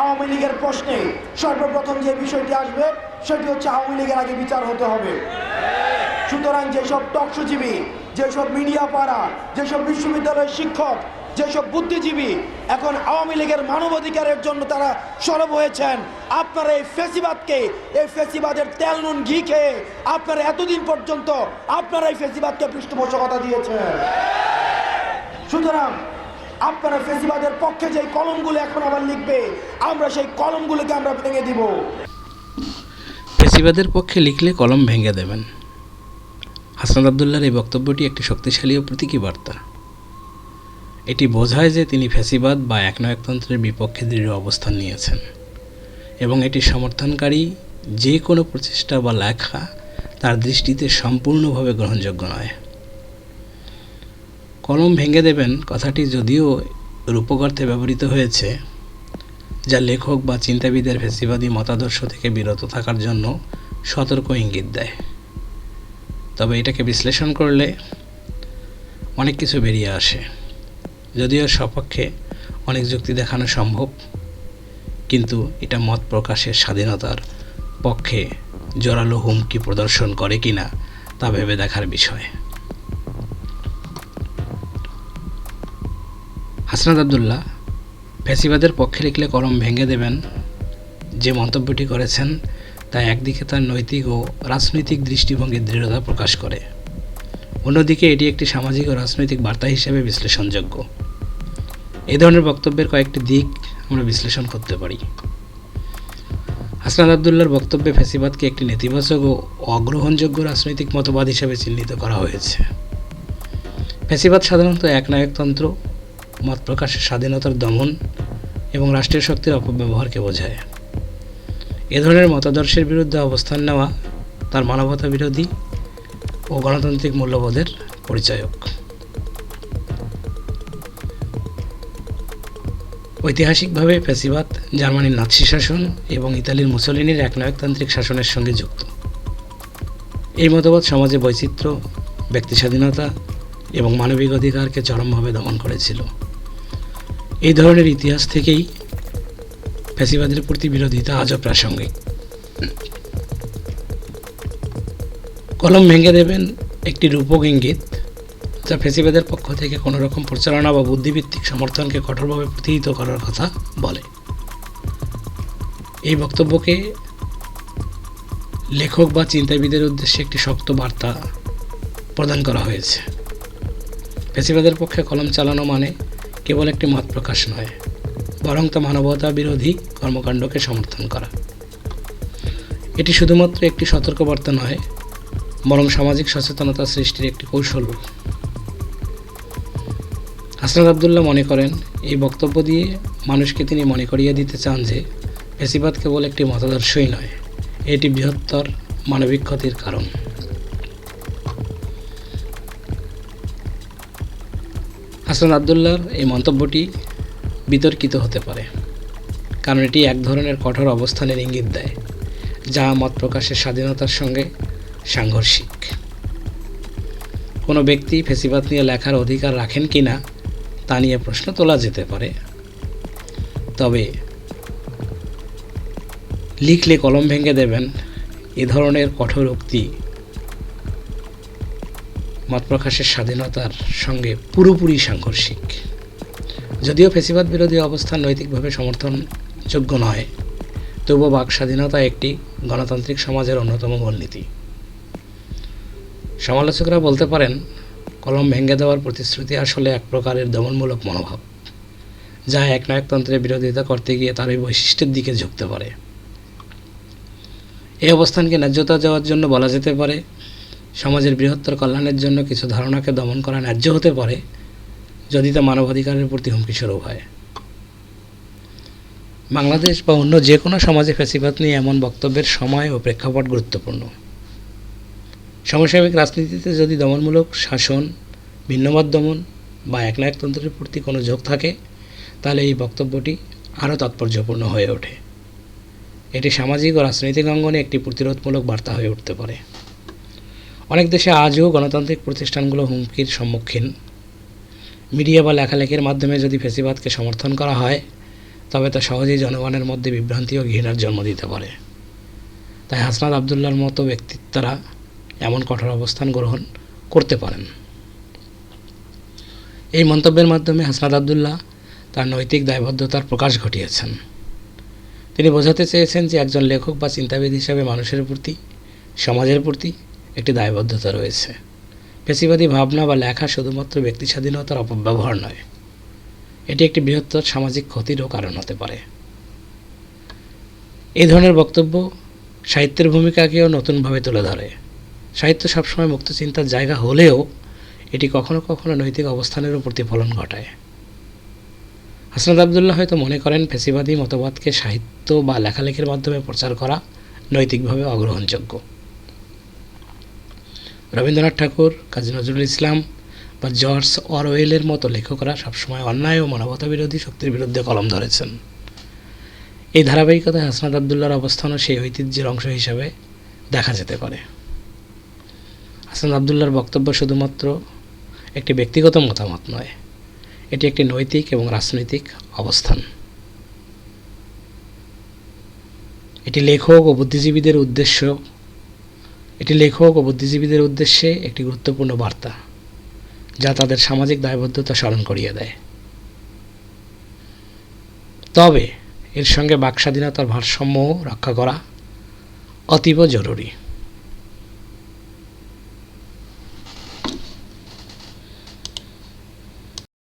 আওয়ামী লীগের প্রশ্নে সর্বপ্রথম যে বিষয়টি আসবে, সেটি হচ্ছে আওয়ামী লীগের আগে বিচার হতে হবে। সুতরাং যেসব টকসজীবী যেসব মিডিয়া পাড়া, যেসব বিশ্ববিদ্যালয়ের শিক্ষক, যেসব বুদ্ধিজীবী, এখন আওয়ামী লীগের মানবাধিকারের জন্য তারা সরব হয়েছেন, আপনারা এই ফেসিবাদকে, এই ফেসিবাদের তেল, নুন, ঘি খেয়ে আপনারা এতদিন পর্যন্ত আপনারা এই ফেসিবাদকে পৃষ্ঠপোষকতা দিয়েছেন। সুতরাং আপনারা ফেসিবাদের পক্ষে যে কলমগুলো এখন আবার লিখবে, আমরা সেই কলমগুলোকে আমরা ভেঙে দিব। ফেসিবাদের পক্ষে লিখলে কলম ভেঙে দেবেন। হাসনাত আবদুল্লার এই বক্তব্যটি একটি শক্তিশালী ও প্রতীকী বার্তা। এটি বোঝায় যে তিনি ফ্যাসিবাদ বা একনায়কতন্ত্রের বিপক্ষে দৃঢ় অবস্থান নিয়েছেন এবং এটি সমর্থনকারী যে কোনো প্রচেষ্টা বা লেখা তার দৃষ্টিতে সম্পূর্ণভাবে গ্রহণযোগ্য নয়। কলম ভেঙে দেবেন কথাটি যদিও রূপকর্থে ব্যবহৃত হয়েছে, যা লেখক বা চিন্তাবিদের ফেসিবাদী মতাদর্শ থেকে বিরত থাকার জন্য সতর্ক ইঙ্গিত দেয়। তবে এটাকে বিশ্লেষণ করলে অনেক কিছু বেরিয়ে আসে। যদিও সপক্ষে অনেক যুক্তি দেখানো সম্ভব, কিন্তু এটা মত প্রকাশের স্বাধীনতার পক্ষে জোরালো হুমকি প্রদর্শন করে কিনা তা ভেবে দেখার বিষয়। হাসনাত আবদুল্লাহ, ফ্যাসিবাদের পক্ষে লিখলে কলম ভেঙে দেবেন যে মন্তব্যটি করেছেন, তা একদিকে তার নৈতিক ও রাজনৈতিক দৃষ্টিভঙ্গির দৃঢ়তা প্রকাশ করে। অন্যদিকে এটি একটি সামাজিক ও রাজনৈতিক বার্তা হিসেবে বিশ্লেষণযোগ্য। এই ধরনের বক্তব্যের কয়েকটি দিক আমরা বিশ্লেষণ করতে পারি। হাসনাত আবদুল্লার বক্তব্যে ফ্যাসিবাদকে একটি নেতিবাচক ও অগ্রহণযোগ্য রাজনৈতিক মতবাদ হিসেবে চিহ্নিত করা হয়েছে। ফ্যাসিবাদ সাধারণত একনায়কতন্ত্র মত প্রকাশের স্বাধীনতার দমন এবং রাষ্ট্রীয় শক্তির অপব্যবহারকে বোঝায়। এ ধরনের মতাদর্শের বিরুদ্ধে অবস্থান নেওয়া তার মানবতা বিরোধী ও গণতান্ত্রিক মূল্যবোধের পরিচায়ক। ঐতিহাসিকভাবে ফ্যাসিবাদ, জার্মানির নাৎসি শাসন এবং ইতালির মুসলিনের একনায়কতান্ত্রিক শাসনের সঙ্গে যুক্ত। এই মতবাদ সমাজে বৈচিত্র্য ব্যক্তি স্বাধীনতা এবং মানবিক অধিকারকে চরমভাবে দমন করেছিল। এই ধরনের ইতিহাস থেকেই ফ্যাসিবাদের প্রতি বিরোধিতা আজও প্রাসঙ্গিক। কলম ভেঙে দেবেন একটি রূপক ইঙ্গিত যা ফেসিবাদের পক্ষ থেকে কোনো রকম প্রচারণা বা বুদ্ধিভিত্তিক সমর্থনকে কঠোরভাবে প্রতিহিত করার কথা বলে। এই বক্তব্যকে লেখক বা চিন্তাবিদের উদ্দেশ্যে একটি শক্ত বার্তা প্রদান করা হয়েছে। ফেসিবাদের পক্ষে কলম চালানো মানে কেবল একটি মত প্রকাশ নয়, বরং তা মানবতা বিরোধী কর্মকাণ্ডকে সমর্থন করা। এটি শুধুমাত্র একটি সতর্কবার্তা নয়, বরং সামাজিক সচেতনতা সৃষ্টির একটি কৌশল। হাসনাত আবদুল্লাহ মনে করেন, এই বক্তব্য দিয়ে মানুষকে তিনি মনে করিয়ে দিতে চান যে ফেসিবাদ কেবল একটি মতাদর্শই নয়, এটি বৃহত্তর মানবিক ক্ষতির কারণ। হাসান আবদুল্লাহর এই মন্তব্যটি বিতর্কিত হতে পারে, কারণ এটি এক ধরনের কঠোর অবস্থানের ইঙ্গিত দেয়, যা মত প্রকাশের স্বাধীনতার সঙ্গে সাংঘর্ষিক। কোনো ব্যক্তি ফেসিবাদ নিয়ে লেখার অধিকার রাখেন কি না, তা নিয়ে প্রশ্ন তোলা যেতে পারে। তবে লিখলে কলম ভেঙে দেবেন, এ ধরনের কঠোর উক্তি মত প্রকাশের স্বাধীনতার সঙ্গে পুরোপুরি সাংঘর্ষিক। যদিও ফেসিবাদ বিরোধী অবস্থান নৈতিকভাবে সমর্থনযোগ্য নয়, তবুও বাক স্বাধীনতা একটি গণতান্ত্রিক সমাজের অন্যতম মূলনীতি। সমালোচকরা বলতে পারেন, কলম ভেঙে দেওয়ার প্রতিশ্রুতি আসলে এক প্রকারের দমনমূলক মনোভাব, যা একনায়কতন্ত্রের বিরোধিতা করতে গিয়ে তার ওই বৈশিষ্ট্যের দিকে ঝুঁকতে পারে। এই অবস্থানকে ন্যায্যতা দেওয়ার জন্য বলা যেতে পারে সমাজের বৃহত্তর কল্যাণের জন্য কিছু ধারণাকে দমন করা ন্যায্য হতে পারে যদি তা মানবাধিকারের প্রতি হুমকিস্বরূপ হয়। বাংলাদেশ বা অন্য যে কোনো সমাজে ফ্যাসিবাদ নিয়ে এমন বক্তব্যের সময় ও প্রেক্ষাপট গুরুত্বপূর্ণ। সমসাময়িক রাজনীতিতে যদি দমনমূলক শাসন, ভিন্নমত দমন বা একনায়কতন্ত্রের প্রতি কোনো যোগ থাকে, তাহলে এই বক্তব্যটি আরও তাৎপর্যপূর্ণ হয়ে ওঠে। এটি সামাজিক ও রাজনৈতিক অঙ্গনে একটি প্রতিরোধমূলক বার্তা হয়ে উঠতে পারে। অনেক দেশে আজও গণতান্ত্রিক প্রতিষ্ঠানগুলো হুমকির সম্মুখীন। মিডিয়া বা লেখালেখির মাধ্যমে যদি ফেসিবাদকে সমর্থন করা হয়, তবে তা সহজেই জনগণের মধ্যে বিভ্রান্তি ও ঘৃণার জন্ম দিতে পারে। তাই হাসনাত আবদুল্লার মতো ব্যক্তিত্বরা এমন কঠোর অবস্থান গ্রহণ করতে পারেন। এই মন্তব্যের মাধ্যমে হাসনাত আবদুল্লাহ তার নৈতিক দায়বদ্ধতার প্রকাশ ঘটিয়েছেন। তিনি বোঝাতে চেয়েছেন যে একজন লেখক বা চিন্তাবিদ হিসাবে মানুষের প্রতি, সমাজের প্রতি একটি দায়বদ্ধতা রয়েছে। পেশিবাদী ভাবনা বা লেখা শুধুমাত্র ব্যক্তি স্বাধীনতার অপব্যবহার নয়। এটি একটি বৃহত্তর সামাজিক ক্ষতিরও কারণ হতে পারে। এই ধরনের বক্তব্য সাহিত্যের ভূমিকাকেও নতুনভাবে তুলে ধরে। সাহিত্য সবসময় মুক্ত চিন্তার জায়গা হলেও এটি কখনো কখনো নৈতিক অবস্থানের অবস্থানেরও প্রতিফলন ঘটায়। হাসনাত আবদুল্লাহ হয়তো মনে করেন ফেসিবাদী মতবাদকে সাহিত্য বা লেখালেখির মাধ্যমে প্রচার করা নৈতিকভাবে অগ্রহণযোগ্য। রবীন্দ্রনাথ ঠাকুর, কাজী নজরুল ইসলাম বা জর্জ অরওয়েলের মতো লেখকরা সবসময় অন্যায় ও মানবতা বিরোধী শক্তির বিরুদ্ধে কলম ধরেছেন। এই ধারাবাহিকতায় হাসনাত আবদুল্লার অবস্থানও সেই ঐতিহ্যের অংশ হিসাবে দেখা যেতে পারে। হাসান আবদুল্লার বক্তব্য শুধুমাত্র একটি ব্যক্তিগত মতামত নয়, এটি একটি নৈতিক এবং রাজনৈতিক অবস্থান। এটি লেখক ও বুদ্ধিজীবীদের উদ্দেশ্য এটি লেখক ও বুদ্ধিজীবীদের উদ্দেশ্যে একটি গুরুত্বপূর্ণ বার্তা, যা তাদের সামাজিক দায়বদ্ধতা স্মরণ করিয়ে দেয়। তবে এর সঙ্গে বাক স্বাধীনতার ভারসাম্যও রক্ষা করা অতীব জরুরি।